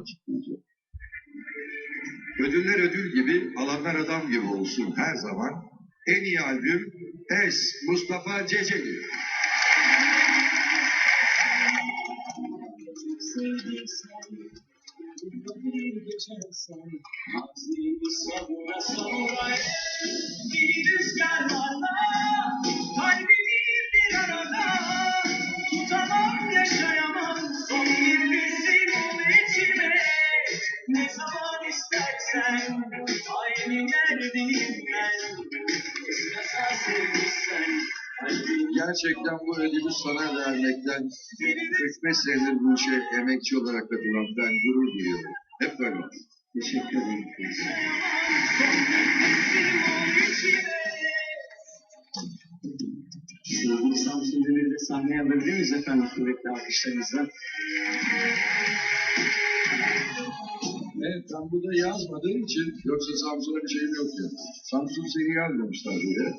açıklayacağım. Ödüller ödül gibi, alanlar adam gibi olsun her zaman. En iyi albüm Es Mustafa Ceceli. sevdiysen bir geçersen Mazimi savura savura Ne zaman istersen Aynı yerdeyim ben Nasıl sevmişsen Gerçekten bu ödülü sana vermekten 45 senedir bu işe emekçi olarak katılan ben gurur duyuyorum. Hep böyle olsun. Teşekkür ederim. Sevgili Samsun Demir'i de sahneye alabilir miyiz efendim kuvvetli alkışlarınızla? Evet ben burada yazmadığım için yoksa Samsun'a bir şeyim yok ya. Samsun seni yazmamışlar bile.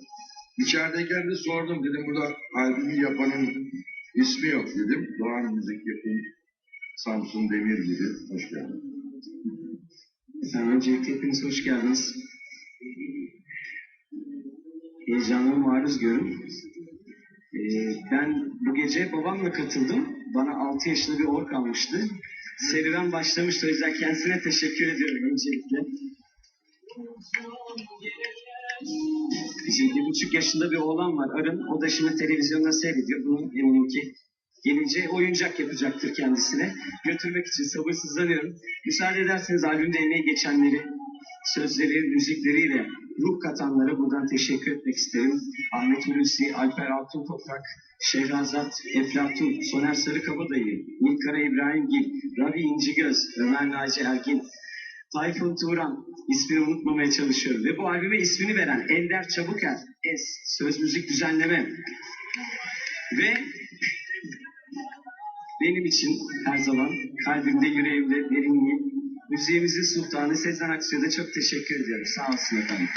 İçerideyken de sordum dedim burada albümü yapanın ismi yok dedim. Doğan Müzik Yapım Samsun Demir gibi. Hoş geldin. Efendim öncelikle hepiniz hoş geldiniz. Heyecanıma maruz görün. Ee, ben bu gece babamla katıldım. Bana 6 yaşında bir ork almıştı. Serüven başlamıştı. O yüzden kendisine teşekkür ediyorum öncelikle. Bizim bir buçuk yaşında bir oğlan var Arın. O da şimdi televizyonda seyrediyor. Bunu eminim ki gelince oyuncak yapacaktır kendisine. Götürmek için sabırsızlanıyorum. Müsaade ederseniz albümde emeği geçenleri, sözleri, müzikleriyle ruh katanlara buradan teşekkür etmek isterim. Ahmet Hulusi, Alper Altun Toprak, Şehrazat, Eflatun, Soner Sarıkabadayı, Nilkara İbrahim Gil, Rabi İncigöz, Ömer Naci Ergin, Tayfun Turan ismini unutmamaya çalışıyorum. Ve bu albüme ismini veren Ender Çabuker, Es, söz müzik düzenleme. Ve benim için her zaman kalbimde, yüreğimde derinliği, müziğimizin sultanı Sezen Aksu'ya da çok teşekkür ediyorum. Sağ olsun efendim.